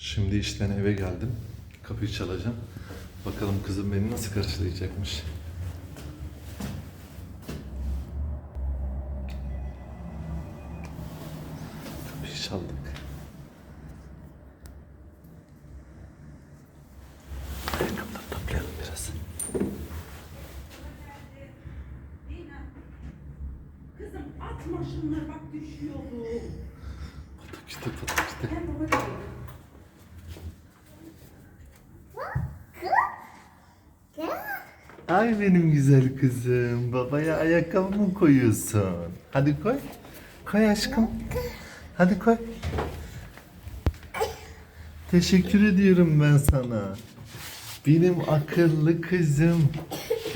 Şimdi işten eve geldim. Kapıyı çalacağım. Bakalım kızım beni nasıl karşılayacakmış. Kapıyı çaldık. Ayakkabıları toplayalım biraz. Kızım atma şunları bak düşüyorum. Patak işte patak işte. Gel baba Ay benim güzel kızım. Babaya ayakkabı mı koyuyorsun? Hadi koy. Koy aşkım. Hadi koy. Teşekkür ediyorum ben sana. Benim akıllı kızım.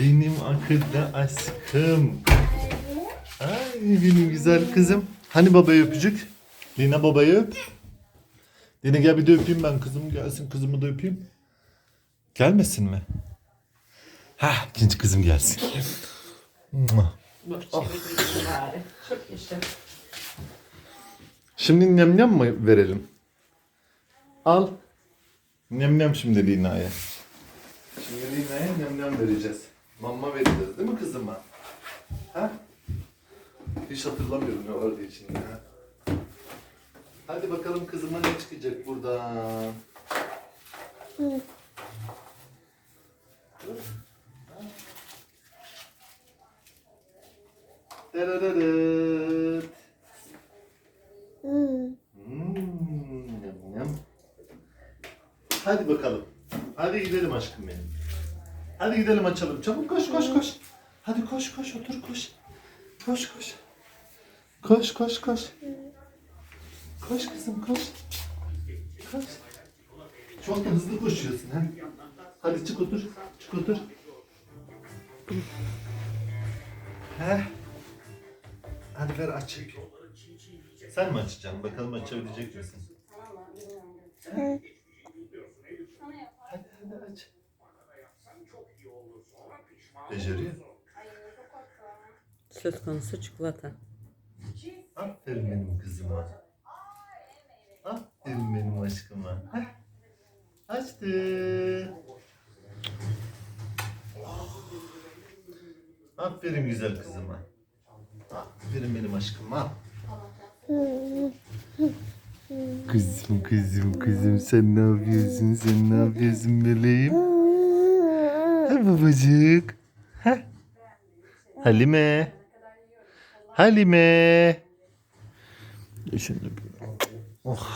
Benim akıllı aşkım. Ay benim güzel kızım. Hani babayı öpücük? Lina babayı öp. Lina gel bir de öpeyim ben. Kızım gelsin kızımı da öpeyim. Gelmesin mi? Ha, ikinci kızım gelsin. Bari. Çok yaşa. Şimdi nem nem mi verelim? Al. Nem nem şimdi Lina'ya. Şimdi Lina'ya nem nem vereceğiz. Mama vereceğiz değil mi kızıma? Ha? Hiç hatırlamıyorum ne vardı içinde. Ha? Hadi bakalım kızıma ne çıkacak buradan. Dur. Darararıt. Hmm, yum, yum. Hadi bakalım. Hadi gidelim aşkım benim. Hadi gidelim açalım. Çabuk koş koş koş. Hadi koş koş otur koş. Koş koş. Koş koş koş. Koş kızım koş. Koş. Çok da hızlı koşuyorsun ha. Hadi çık otur. Çık otur. Heh. Hadi ver aç. Sen mi açacaksın? Bakalım açabilecek misin? Hadi hadi aç. Beceriyor. Söz konusu çikolata. Aferin benim kızıma. Aferin benim aşkıma. Heh. Açtı. Aferin güzel kızıma. Aferin benim aşkıma. Kızım kızım kızım sen ne yapıyorsun sen ne yapıyorsun meleğim? Ha babacık. Ha. Halime. Halime. Şimdi Oh.